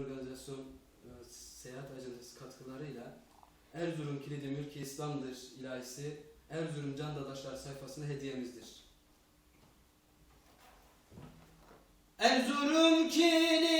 Organizasyon e, Seyahat Ajansı katkılarıyla Erzurum Kilidi Mülki İslam'dır ilahisi Erzurum Can Dadaşlar sayfasına hediyemizdir. Erzurum Kilidi